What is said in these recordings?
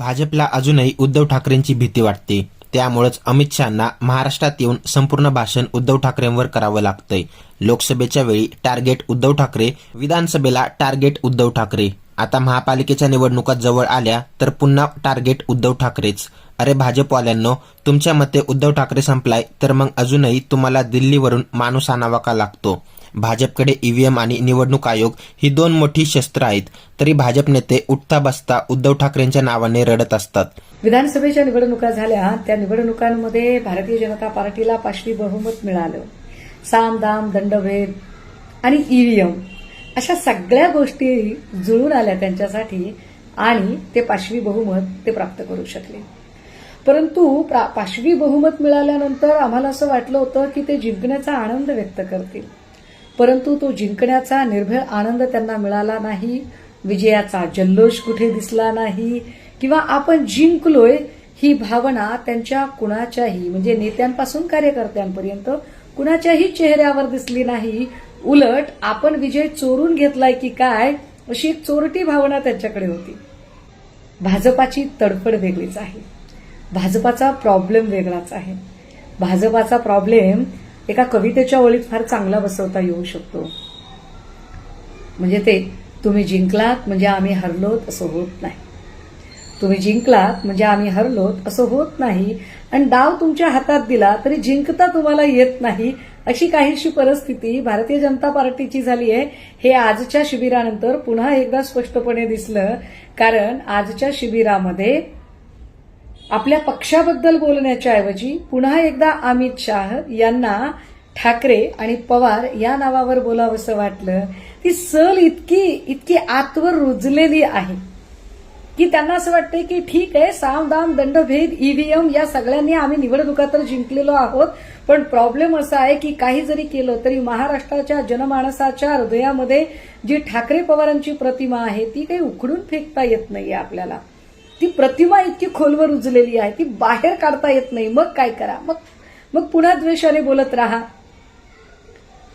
भाजपला अजूनही उद्धव ठाकरेंची भीती वाटते. त्यामुळेच अमित शहाना महाराष्ट्रात येऊन संपूर्ण भाषण उद्धव ठाकरेंवर करावं लागतंय. लोकसभेच्या वेळी टार्गेट उद्धव ठाकरे विधानसभेला टार्गेट उद्धव ठाकरे. आता महापालिकेच्या निवडणुका जवळ आल्या तर पुन्हा टार्गेट उद्धव ठाकरेच. अरे भाजपवाल्यांनो तुमच्या मते उद्धव ठाकरे संपलाय तर मग अजूनही तुम्हाला दिल्लीवरून माणूस आणावा का लागतो? भाजपकडे ईव्हीएम आणि निवडणूक आयोग ही दोन मोठी शस्त्र आहेत. तरी भाजप नेते उठता बसता उद्धव ठाकरेंच्या नावाने रडत असतात. विधानसभेच्या निवडणुका झाल्या त्या निवडणुकांमध्ये भारतीय जनता पार्टीला पाचवी बहुमत मिळालं. साम दाम दंडभेद आणि ईव्हीएम अशा सगळ्या गोष्टी जुळून आल्या त्यांच्यासाठी आणि ते पाचवी बहुमत ते प्राप्त करू शकले. परंतु प्रा- पाचवी बहुमत मिळाल्यानंतर आम्हाला असं वाटलं होतं की ते जिंकण्याचा आनंद व्यक्त करतील. परंतु तो जिंकण्याचा निर्भय आनंद त्यांना मिळाला नाही विजयाचा जल्लोष कुठे दिसला नाही किंवा आपण जिंकलोय ही भावना त्यांच्या कुणाच्याही म्हणजे नेत्यांपासून कार्यकर्त्यांपर्यंत कुणाच्याही चेहऱ्यावर दिसली नाही. उलट आपण विजय चोरून घेतलाय की काय अशी एक चोरटी भावना त्यांच्याकडे होती. भाजपाची तडफड वेगळीच आहे. भाजपाचा प्रॉब्लेम वेगळाच आहे. भाजपाचा प्रॉब्लेम एका कवितेच्या ओळीत फार चांगला बसवता येऊ शकतो. म्हणजे ते तुम्ही जिंकलात म्हणजे आम्ही हरलोत असं होत नाही. तुम्ही जिंकलात म्हणजे आम्ही हरलोत असं होत नाही. आणि डाव तुमच्या हातात दिला तरी जिंकता तुम्हाला येत नाही. अशी काहीशी परिस्थिती भारतीय जनता पार्टीची झाली आहे. हे आजच्या शिबिरानंतर पुन्हा एकदा स्पष्टपणे दिसलं. कारण आजच्या शिबिरामध्ये आपल्या पक्षाबद्दल बोलण्याच्या ऐवजी पुन्हा एकदा अमित शाह यांना ठाकरे आणि पवार या नावावर बोलावंसं वाटलं. ती सल इतकी इतकी आतवर रुजलेली आहे की त्यांना असं वाटतंय की ठीक आहे साम दाम दंडभेद ईव्हीएम या सगळ्यांनी आम्ही निवडणुका तर जिंकलेलो आहोत पण प्रॉब्लेम असा आहे की काही जरी केलं तरी महाराष्ट्राच्या जनमानसाच्या हृदयामध्ये जी ठाकरे पवारांची प्रतिमा आहे ती काही उखडून फेकता येत नाहीये आपल्याला. ती प्रतिमा इतकी खोलवर रुजलेली आहे ती बाहेर काढता येत नाही. मग काय करा? मग मग पुन्हा द्वेषाने बोलत राहा.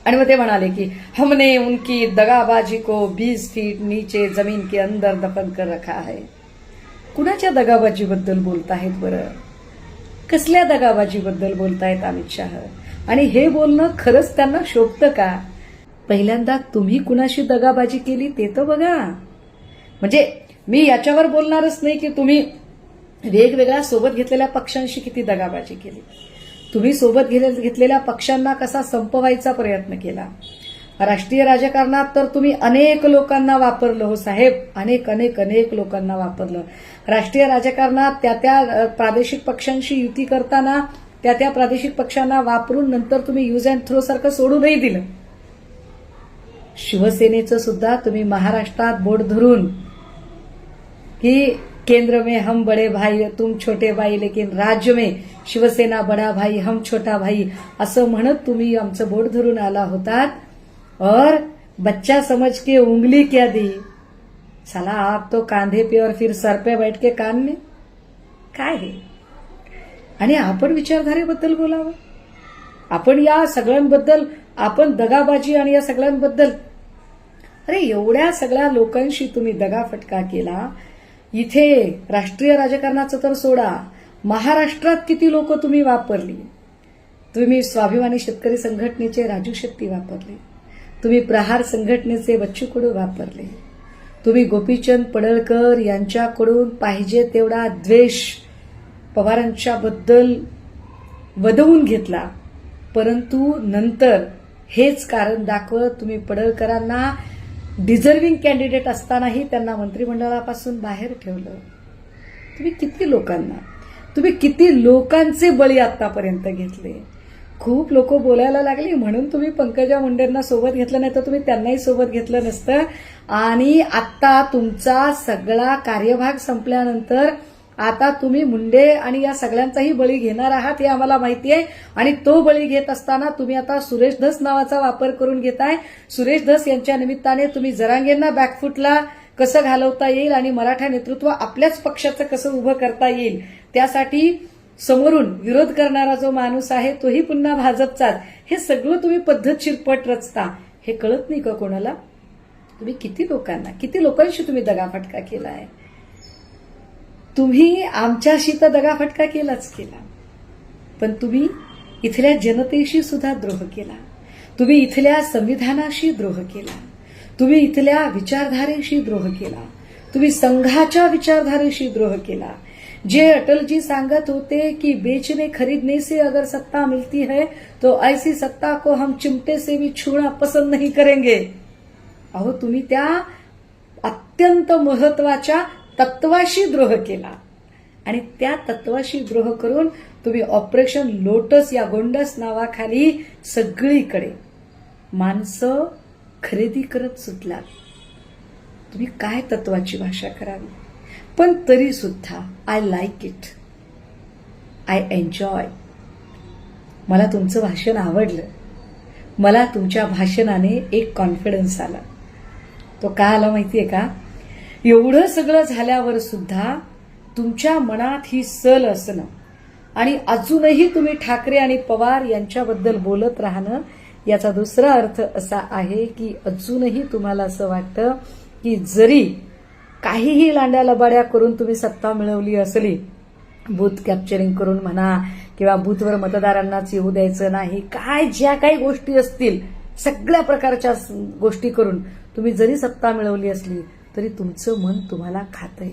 आणि मग ते म्हणाले की हमने उनकी दगाबाजी को बीस फीट नीचे जमीन के अंदर दफन कर रखा है. कुणाच्या दगाबाजीबद्दल बोलताहेत बरं? कसल्या दगाबाजीबद्दल बोलतायत अमित शाह? आणि हे बोलणं खरंच त्यांना शोभतं का? पहिल्यांदा तुम्ही कुणाशी दगाबाजी केली ते तर बघा. म्हणजे मी याच्यावर बोलणारच नाही की तुम्ही वेगवेगळ्या सोबत घेतलेल्या पक्षांशी किती दगाबाजी केली. तुम्ही सोबत घेतलेल्या पक्षांना कसा संपवायचा प्रयत्न केला. राष्ट्रीय राजकारणात तर तुम्ही अनेक लोकांना वापरलं हो साहेब. अनेक अनेक अनेक लोकांना वापरलं. राष्ट्रीय राजकारणात त्या त्या प्रादेशिक पक्षांशी युती करताना त्या त्या प्रादेशिक पक्षांना वापरून नंतर तुम्ही यूज अँड थ्रो सारखं सोडूनही दिलं. शिवसेनेचं सुद्धा तुम्ही महाराष्ट्रात बोट धरून कि केंद्र में हम बड़े भाई तुम छोटे भाई लेकिन राज्य में शिवसेना बड़ा भाई हम छोटा भाई असं म्हणत तुम्ही आमचं बोट धरून आला होतात. और बच्चा समझ के उंगली क्या दी? चला आप तो कांधे पे और फिर सर पे बैठ के कान में? काय हे? आणि आपण विचारधारेबद्दल बोलावं? आपण या सगळ्यांबद्दल आपण दगाबाजी आणि या सगळ्यांबद्दल अरे एवढ्या सगळ्या लोकांशी तुम्ही दगा फटका केला इथे राष्ट्रीय राजकारणाचं तर सोडा. महाराष्ट्रात किती लोक तुम्ही वापरली? तुम्ही स्वाभिमानी शेतकरी संघटनेचे राजू शेट्टी वापरले. तुम्ही प्रहार संघटनेचे बच्चू कडू वापरले. तुम्ही गोपीचंद पडळकर यांच्याकडून पाहिजे तेवढा द्वेष पवारांच्याबद्दल वदवून घेतला. परंतु नंतर हेच कारण दाखवत तुम्ही पडळकरांना डिझर्विंग कॅन्डिडेट असतानाही त्यांना मंत्रिमंडळापासून बाहेर ठेवलं. तुम्ही किती लोकांना तुम्ही किती लोकांचे बळी आतापर्यंत घेतले? खूप लोक बोलायला लागली म्हणून तुम्ही पंकजा मुंडेंना सोबत घेतलं नाही तर तुम्ही त्यांनाही सोबत घेतलं नसतं. आणि आत्ता तुमचा सगळा कार्यभाग संपल्यानंतर आता तुम्ही मुंडे आणि या सगळ्यांचाही बळी घेणार आहात हे आम्हाला माहिती आहे. आणि तो बळी घेत असताना तुम्ही आता सुरेश धस नावाचा वापर करून घेताय. सुरेश धस यांच्या निमित्ताने तुम्ही जरांगेंना बॅकफुटला कसं घालवता येईल आणि मराठा नेतृत्व आपल्याच पक्षाचं कसं उभं करता येईल त्यासाठी समोरून विरोध करणारा जो माणूस आहे तोही पुन्हा भाजपचाच. हे सगळं तुम्ही पद्धतशीरपट रचता. हे कळत नाही का कोणाला? तुम्ही किती लोकांना किती लोकांशी तुम्ही दगाफटका केला आहे तुम्ही आमच्याशी तर दगाफटका केलाच केला. पण तुम्ही इथल्या जनतेशी सुद्धा द्रोह केला. तुम्ही इथल्या संविधानाशी द्रोह केला. तुम्ही इथल्या विचारधारेशी द्रोह केला. तुम्ही संघाच्या विचारधारेशी द्रोह केला. जे अटलजी सांगत होते की बेचने खरीदने से अगर सत्ता मिलती है तो ऐसी सत्ता को हम चिमटे से भी छूना पसंद नहीं करेंगे. अहो तुम्ही त्या अत्यंत महत्त्वाच्या तत्वाशी द्रोह केला. आणि त्या तत्वाशी द्रोह करून तुम्ही ऑपरेशन लोटस या गोंडस नावाखाली सगळीकडे माणसं खरेदी करत सुटलात. तुम्ही काय तत्वाची भाषा करावी? पण तरी सुद्धा I like it I enjoy मला तुमचं भाषण आवडलं. मला तुमच्या भाषणाने एक कॉन्फिडन्स आला. तो का आला माहिती आहे का? एवढं सगळं झाल्यावर सुद्धा तुमच्या मनात ही सल असणं आणि अजूनही तुम्ही ठाकरे आणि पवार यांच्याबद्दल बोलत राहणं याचा दुसरा अर्थ असा आहे की अजूनही तुम्हाला असं वाटतं की जरी काहीही लांड्या लबाड्या करून तुम्ही सत्ता मिळवली असली बूथ कॅप्चरिंग करून म्हणा किंवा बूथवर मतदारांनाच येऊ द्यायचं नाही काय ज्या काही गोष्टी असतील सगळ्या प्रकारच्या गोष्टी करून तुम्ही जरी सत्ता मिळवली असली तरी तुमचं मन तुम्हाला खातंय.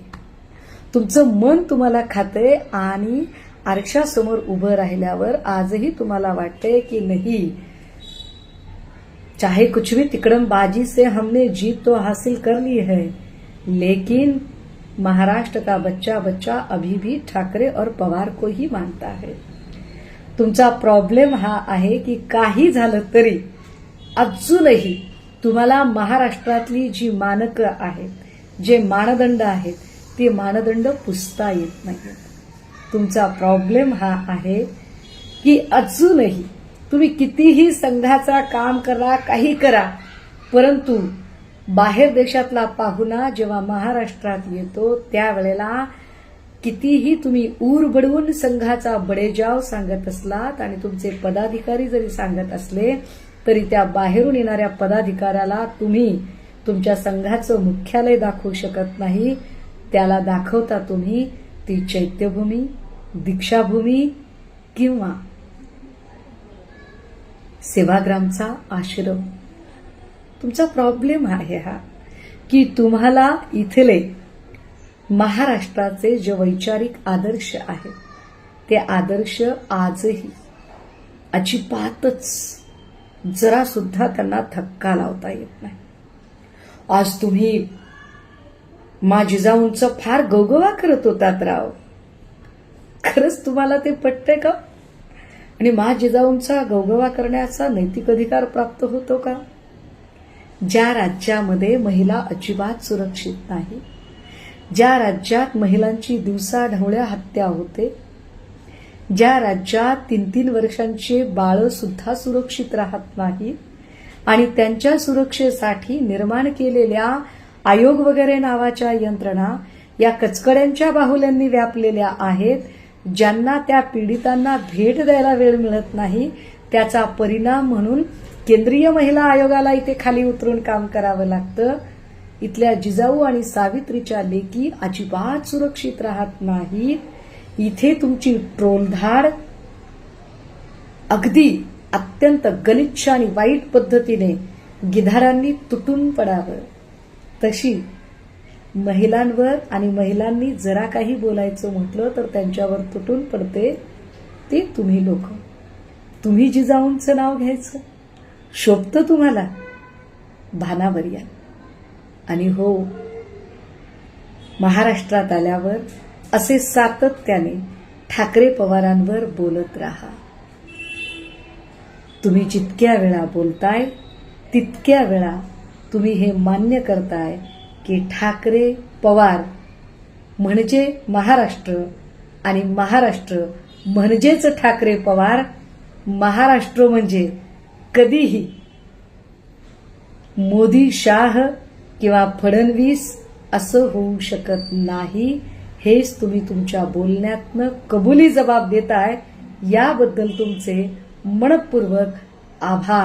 तुमचं मन तुम्हाला खातंय आणि आरक्षासमोर उभं राहिल्यावर आजही तुम्हाला वाटतंय की नाही. चाहे कुछ भी तिकड़म बाजी से हमने जीत तो हासिल कर ली है लेकिन महाराष्ट्र का बच्चा बच्चा अभी भी ठाकरे और पवार को ही मानता है। तुमचा प्रॉब्लेम हा आहे की काही झालं तरी अजूनही तुम्हाला महाराष्ट्रातली जी मानकं आहेत जे मानदंड आहेत ते मानदंड पुसता येत नाही तुमचा प्रॉब्लेम हा आहे की अजूनही तुम्ही कितीही संघाचा काम करा काही करा परंतु बाहेर देशातला पाहुणा जेव्हा महाराष्ट्रात येतो त्यावेळेला कितीही तुम्ही ऊर बडवून संघाचा बडेजाव सांगत असलात आणि तुमचे पदाधिकारी जरी सांगत असले तरी त्या बाहेरून येणाऱ्या पदाधिकाऱ्याला तुम्ही तुमच्या संघाचं मुख्यालय दाखवू शकत नाही. त्याला दाखवता तुम्ही ती चैत्यभूमी दीक्षाभूमी किंवा सेवाग्रामचा आश्रम. तुमचा प्रॉब्लेम आहे हा की तुम्हाला इथले महाराष्ट्राचे जे वैचारिक आदर्श आहेत ते आदर्श आजही अजिबातच जरा सुद्धा त्यांना थक्का लावता येत नाही. आज तुम्ही मा जिजाऊंचं फार गौगवा करत होतात राव. खरंच तुम्हाला ते पटतंय का? आणि मा जिजाऊंचा गौगवा करण्याचा नैतिक अधिकार प्राप्त होतो का? ज्या राज्यामध्ये महिला अजिबात सुरक्षित नाही ज्या राज्यात महिलांची दिवसाढवळ्या हत्या होते ज्या राज्यात तीन तीन वर्षांचे बाळ सुद्धा सुरक्षित राहत नाही आणि त्यांच्या सुरक्षेसाठी निर्माण केलेल्या आयोग वगैरे नावाच्या यंत्रणा या कचकड्यांच्या बाहुल्यांनी व्यापलेल्या आहेत ज्यांना त्या पीडितांना भेट द्यायला वेळ मिळत नाही त्याचा परिणाम म्हणून केंद्रीय महिला आयोगाला इथे खाली उतरून काम करावं लागतं. इथल्या जिजाऊ आणि सावित्रीच्या लेकी अजिबात सुरक्षित राहत नाहीत. इथे तुमची ट्रोलधार अगदी अत्यंत गलिच्छ आणि वाईट पद्धतीने गिधारांनी तुटून पडावं. तशी महिलांवर आणि महिलांनी जरा काही बोलायचं म्हटलं तर त्यांच्यावर तुटून पडते ते तुम्ही लोक. तुम्ही जिजाऊंचं नाव घ्यायचं. शोभतं तुम्हाला? भानावर या आणि हो महाराष्ट्रात आल्यावर असे सातत्याने ठाकरे पवारांवर बोलत राहा. तुम्ही जितक्या वेळा बोलताय तितक्या वेळा तुम्ही हे मान्य करताय की ठाकरे पवार म्हणजे महाराष्ट्र आणि महाराष्ट्र म्हणजेच ठाकरे पवार महाराष्ट्र म्हणजे कधीही मोदी शाह किंवा फडणवीस असं होऊ शकत नाही. हेच तुम्ही तुमच्या बोलण्यातनं कबुली जबाब देताय. याबद्दल तुमचे मनपूर्वक आभार.